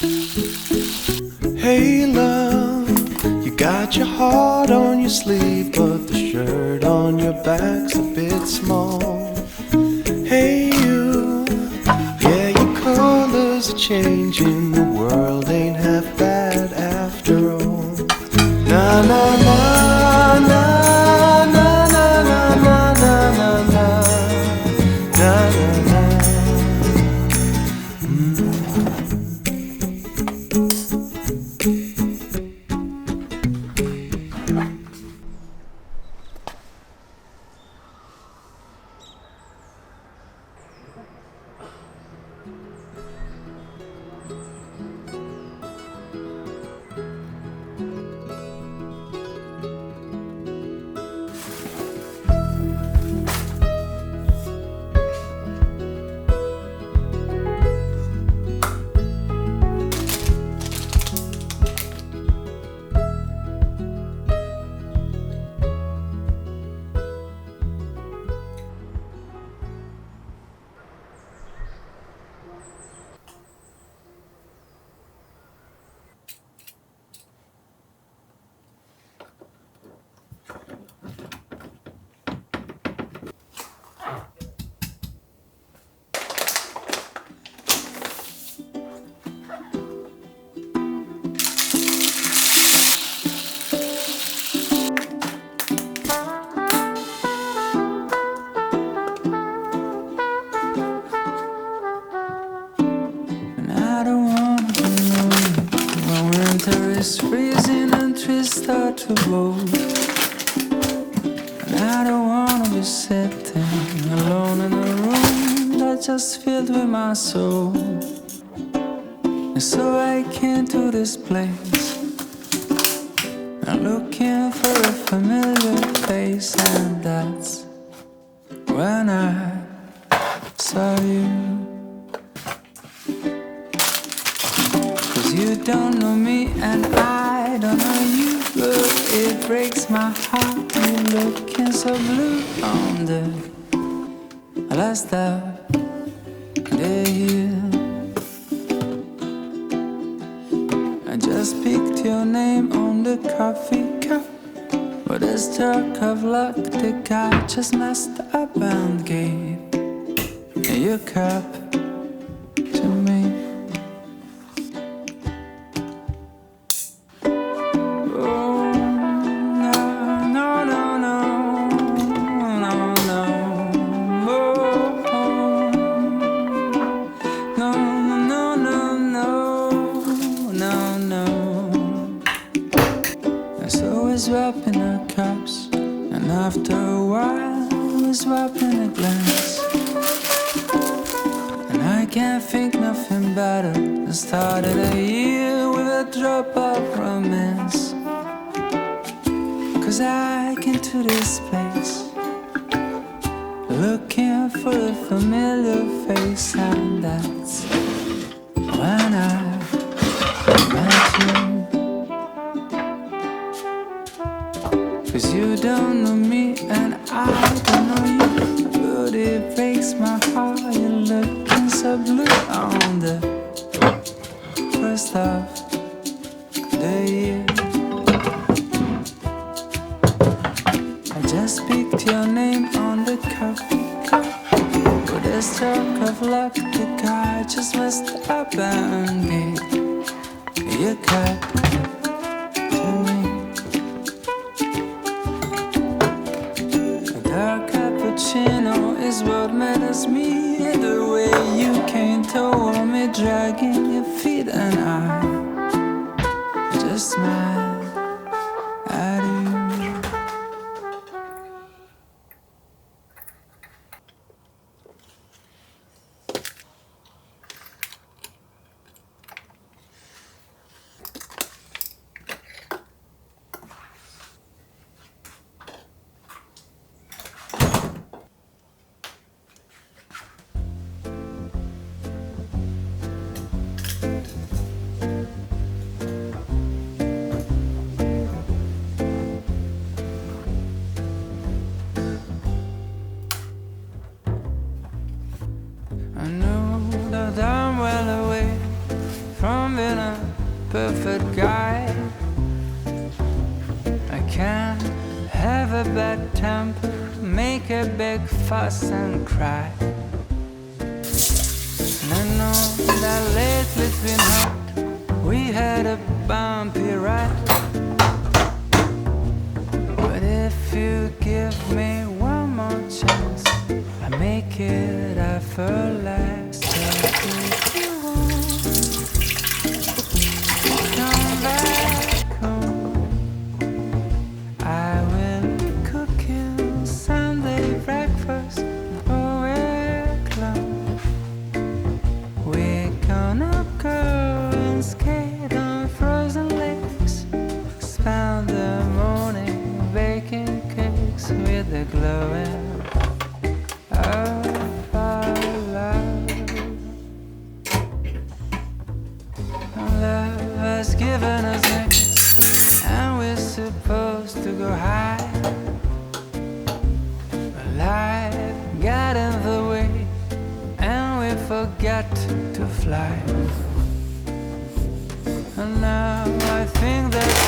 Hey love, you got your heart on your sleeve, but the shirt on your back's a bit small. Hey you, yeah, your colors are changing, the world ain't half bad after all. Na na sitting alone in a room that's just filled with my soul. And so I came to this place. I'm looking for a familiar face, and that's when I saw you. Cause you don't know me and I don't know you But it breaks my heart. You're looking so blue on the last of the I just picked your name on the coffee cup. But a stroke of luck The guy just messed up and gave me your cup We're swapping our cups, and after a while, we're swapping a glance. And I can't think nothing better than started a year with a drop of romance. Cause I came to this place looking for a familiar face, and that's when I Cause you don't know me and I don't know you. But it breaks my heart. You're looking so blue on the first of the year. I just picked your name on the coffee cup. With a stroke of luck, the guy just messed up and me. The way you came toward me, dragging your feet, and I just smile perfect guy. I can't have a bad temper, make a big fuss and cry. And I know that lately's been hot. We had a bumpy ride. forget to fly. And now I think that.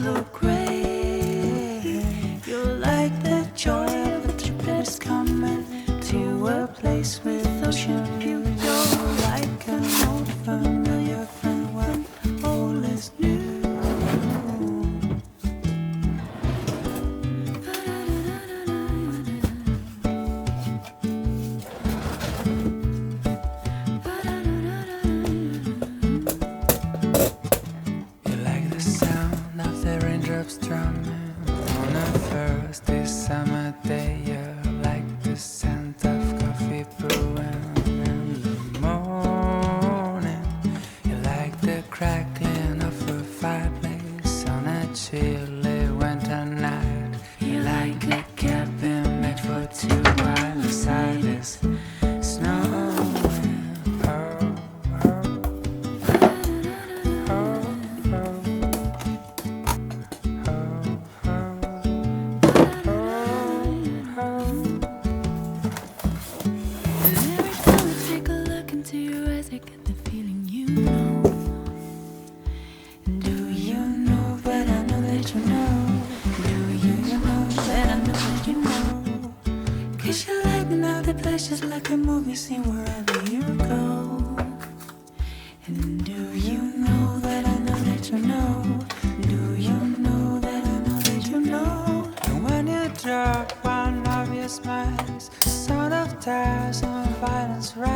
look great. Just like a movie scene wherever you go. And do you know that I know that you know? Do you know that I know that you know? And when you drop one of your smiles, sound of tears and violence, right?